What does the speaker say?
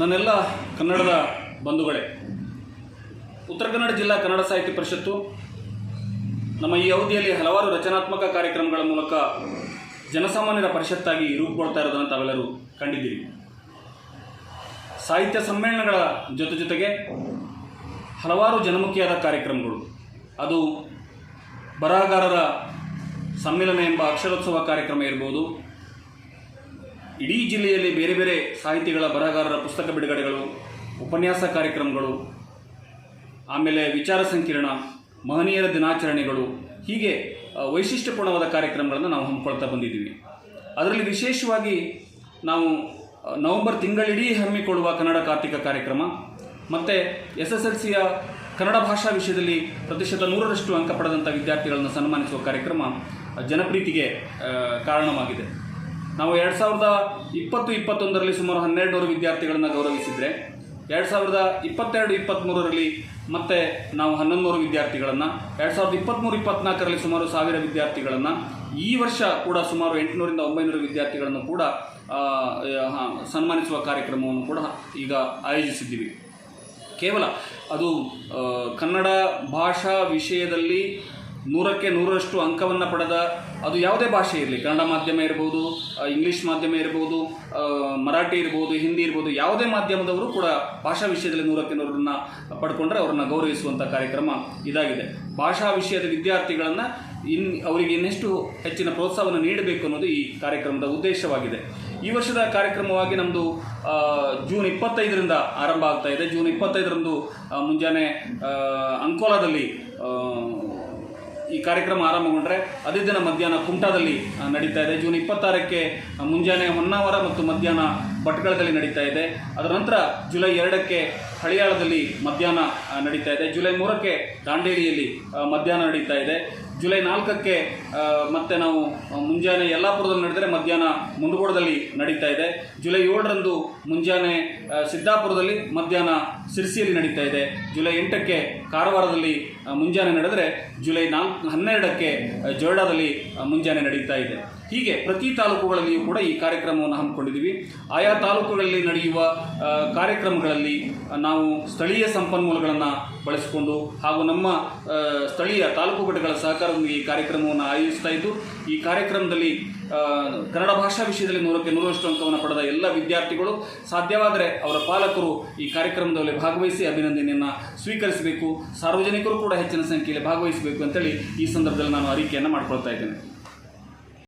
ನನ್ನೆಲ್ಲ ಕನ್ನಡದ ಬಂಧುಗಳೇ. ಉತ್ತರ ಕನ್ನಡ ಜಿಲ್ಲಾ ಕನ್ನಡ ಸಾಹಿತ್ಯ ಪರಿಷತ್ತು, ನಮ್ಮ ಈ ಅವಧಿಯಲ್ಲಿ ಹಲವಾರು ರಚನಾತ್ಮಕ ಕಾರ್ಯಕ್ರಮಗಳ ಮೂಲಕ ಜನಸಾಮಾನ್ಯರ ಪರಿಷತ್ತಾಗಿ ರೂಪುಗೊಳ್ತಾ ಇರೋದನ್ನು ತಾವೆಲ್ಲರೂ ಕಂಡಿದ್ದೀರಿ. ಸಾಹಿತ್ಯ ಸಮ್ಮೇಳನಗಳ ಜೊತೆ ಜೊತೆಗೆ ಹಲವಾರು ಜನಮುಖಿಯಾದ ಕಾರ್ಯಕ್ರಮಗಳು. ಅದು ಬರಹಗಾರರ ಸಮ್ಮೇಳನ ಎಂಬ ಅಕ್ಷರೋತ್ಸವ ಕಾರ್ಯಕ್ರಮ ಇರ್ಬೋದು ಇಡೀ ಜಿಲ್ಲೆಯಲ್ಲಿ ಬೇರೆ ಬೇರೆ ಸಾಹಿತಿಗಳ ಬರಹಗಾರರ ಪುಸ್ತಕ ಬಿಡುಗಡೆಗಳು, ಉಪನ್ಯಾಸ ಕಾರ್ಯಕ್ರಮಗಳು, ಆಮೇಲೆ ವಿಚಾರ ಸಂಕಿರಣ, ಮಹನೀಯರ ದಿನಾಚರಣೆಗಳು, ಹೀಗೆ ವೈಶಿಷ್ಟ್ಯಪೂರ್ಣವಾದ ಕಾರ್ಯಕ್ರಮಗಳನ್ನು ನಾವು ಹಮ್ಮಿಕೊಳ್ತಾ ಬಂದಿದ್ದೀವಿ. ಅದರಲ್ಲಿ ವಿಶೇಷವಾಗಿ ನಾವು ನವೆಂಬರ್ ತಿಂಗಳಿಡೀ ಹಮ್ಮಿಕೊಳ್ಳುವ ಕನ್ನಡ ಕಾರ್ತಿಕ ಕಾರ್ಯಕ್ರಮ, ಮತ್ತು ಎಸ್ ಎಸ್ ಎಲ್ ಸಿಯ ಕನ್ನಡ ಭಾಷಾ ವಿಷಯದಲ್ಲಿ ಪ್ರತಿಶತ ನೂರರಷ್ಟು ಅಂಕ ಪಡೆದಂಥ ವಿದ್ಯಾರ್ಥಿಗಳನ್ನು ಸನ್ಮಾನಿಸುವ ಕಾರ್ಯಕ್ರಮ ಜನಪ್ರೀತಿಗೆ ಕಾರಣವಾಗಿದೆ. ನಾವು ಎರಡು ಸಾವಿರದ ಇಪ್ಪತ್ತು, ಇಪ್ಪತ್ತೊಂದರಲ್ಲಿ ಸುಮಾರು ಹನ್ನೆರಡು ನೂರು ವಿದ್ಯಾರ್ಥಿಗಳನ್ನು ಗೌರವಿಸಿದರೆ, ಎರಡು ಸಾವಿರದ ಇಪ್ಪತ್ತೆರಡು ಇಪ್ಪತ್ತ್ಮೂರರಲ್ಲಿ ಮತ್ತೆ ನಾವು ಹನ್ನೊಂದು ನೂರು ವಿದ್ಯಾರ್ಥಿಗಳನ್ನು, ಎರಡು ಸಾವಿರದ ಇಪ್ಪತ್ತ್ಮೂರು ಇಪ್ಪತ್ತ್ನಾಲ್ಕರಲ್ಲಿ ಸುಮಾರು ಸಾವಿರ ವಿದ್ಯಾರ್ಥಿಗಳನ್ನು, ಈ ವರ್ಷ ಕೂಡ ಸುಮಾರು ಎಂಟುನೂರಿಂದ ಒಂಬೈನೂರು ವಿದ್ಯಾರ್ಥಿಗಳನ್ನು ಕೂಡ ಸನ್ಮಾನಿಸುವ ಕಾರ್ಯಕ್ರಮವನ್ನು ಕೂಡ ಈಗ ಆಯೋಜಿಸಿದ್ದೀವಿ. ಕೇವಲ ಅದು ಕನ್ನಡ ಭಾಷಾ ವಿಷಯದಲ್ಲಿ ನೂರಕ್ಕೆ ನೂರರಷ್ಟು ಅಂಕವನ್ನು ಪಡೆದ, ಅದು ಯಾವುದೇ ಭಾಷೆ ಇರಲಿ. ಕನ್ನಡ ಮಾಧ್ಯಮ ಇರ್ಬೋದು ಇಂಗ್ಲೀಷ್ ಮಾಧ್ಯಮ ಇರ್ಬೋದು ಮರಾಠಿ ಇರ್ಬೋದು, ಹಿಂದಿ ಇರ್ಬೋದು, ಯಾವುದೇ ಮಾಧ್ಯಮದವರು ಕೂಡ ಭಾಷಾ ವಿಷಯದಲ್ಲಿ ನೂರಕ್ಕೆ ನೂರನ್ನ ಪಡ್ಕೊಂಡ್ರೆ ಅವ್ರನ್ನ ಗೌರವಿಸುವಂಥ ಕಾರ್ಯಕ್ರಮ ಇದಾಗಿದೆ. ಭಾಷಾ ವಿಷಯದ ವಿದ್ಯಾರ್ಥಿಗಳನ್ನು ಇನ್, ಅವರಿಗೆ ಇನ್ನೆಷ್ಟು ಹೆಚ್ಚಿನ ಪ್ರೋತ್ಸಾಹವನ್ನು ನೀಡಬೇಕು ಅನ್ನೋದು ಈ ಕಾರ್ಯಕ್ರಮದ ಉದ್ದೇಶವಾಗಿದೆ. ಈ ವರ್ಷದ ಕಾರ್ಯಕ್ರಮವಾಗಿ ನಮ್ಮದು ಜೂನ್ ಇಪ್ಪತ್ತೈದರಿಂದ ಆರಂಭ ಆಗ್ತಾ ಇದೆ. ಜೂನ್ ಇಪ್ಪತ್ತೈದರಂದು ಮುಂಜಾನೆ ಅಂಕೋಲಾದಲ್ಲಿ ಈ ಕಾರ್ಯಕ್ರಮ ಆರಂಭಗೊಂಡ್ರೆ ಅದೇ ದಿನ ಮಧ್ಯಾಹ್ನ ಕುಮಟಾದಲ್ಲಿ ನಡೀತಾ ಇದೆ. ಜೂನ್ ಇಪ್ಪತ್ತಾರಕ್ಕೆ ಮುಂಜಾನೆ ಹೊನ್ನಾವರ ಮತ್ತು ಮಧ್ಯಾಹ್ನ ಭಟ್ಕಳದಲ್ಲಿ ನಡೀತಾ ಇದೆ. ಅದರ ನಂತರ ಜುಲೈ ಎರಡಕ್ಕೆ ಹಳಿಯಾಳದಲ್ಲಿ ಮಧ್ಯಾಹ್ನ ನಡೀತಾ ಇದೆ. ಜುಲೈ ಮೂರಕ್ಕೆ ದಾಂಡೇಲಿಯಲ್ಲಿ ಮಧ್ಯಾಹ್ನ ನಡೀತಾ ಇದೆ. ಜುಲೈ ನಾಲ್ಕಕ್ಕೆ ಮತ್ತೆ ನಾವು ಮುಂಜಾನೆ ಯಲ್ಲಾಪುರದಲ್ಲಿ ನಡೆದರೆ ಮಧ್ಯಾಹ್ನ ಮುಂಡಗೋಡದಲ್ಲಿ ನಡೀತಾ ಇದೆ. ಜುಲೈ ಏಳರಂದು ಮುಂಜಾನೆ ಸಿದ್ದಾಪುರದಲ್ಲಿ, ಮಧ್ಯಾಹ್ನ ಸಿರ್ಸಿಯಲ್ಲಿ ನಡೀತಾ ಇದೆ. ಜುಲೈ ಎಂಟಕ್ಕೆ ಕಾರವಾರದಲ್ಲಿ ಮುಂಜಾನೆ ನಡೆದರೆ ಜುಲೈ ನಾಲ್ಕು, ಹನ್ನೆರಡಕ್ಕೆ ಜೋರ್ಡಾದಲ್ಲಿ ಮುಂಜಾನೆ ನಡೀತಾ ಇದೆ. ಹೀಗೆ ಪ್ರತಿ ತಾಲೂಕುಗಳಲ್ಲಿಯೂ ಕೂಡ ಈ ಕಾರ್ಯಕ್ರಮವನ್ನು ಹಮ್ಮಿಕೊಂಡಿದ್ದೀವಿ. ಆಯಾ ತಾಲೂಕುಗಳಲ್ಲಿ ನಡೆಯುವ ಕಾರ್ಯಕ್ರಮಗಳಲ್ಲಿ ನಾವು ಸ್ಥಳೀಯ ಸಂಪನ್ಮೂಲಗಳನ್ನು ಬಳಸಿಕೊಂಡು ಹಾಗೂ ನಮ್ಮ ಸ್ಥಳೀಯ ತಾಲೂಕು ಘಟಕಗಳ ಸಹಕಾರದೊಂದಿಗೆ ಈ ಕಾರ್ಯಕ್ರಮವನ್ನು ಆಯೋಜಿಸ್ತಾ ಇದ್ದು, ಈ ಕಾರ್ಯಕ್ರಮದಲ್ಲಿ ಕನ್ನಡ ಭಾಷಾ ವಿಷಯದಲ್ಲಿ ನೂರಕ್ಕೆ ನೂರಷ್ಟು ಅಂಕವನ್ನು ಪಡೆದ ಎಲ್ಲ ವಿದ್ಯಾರ್ಥಿಗಳು ಸಾಧ್ಯವಾದರೆ ಅವರ ಪಾಲಕರು ಈ ಕಾರ್ಯಕ್ರಮದಲ್ಲಿ ಭಾಗವಹಿಸಿ ಅಭಿನಂದನೆಯನ್ನು ಸ್ವೀಕರಿಸಬೇಕು. ಸಾರ್ವಜನಿಕರು ಕೂಡ ಹೆಚ್ಚಿನ ಸಂಖ್ಯೆಯಲ್ಲಿ ಭಾಗವಹಿಸಬೇಕು ಅಂತೇಳಿ ಈ ಸಂದರ್ಭದಲ್ಲಿ ನಾನು ಅರಿಕೆಯನ್ನು ಮಾಡ್ಕೊಳ್ತಾ ಇದ್ದೇನೆ.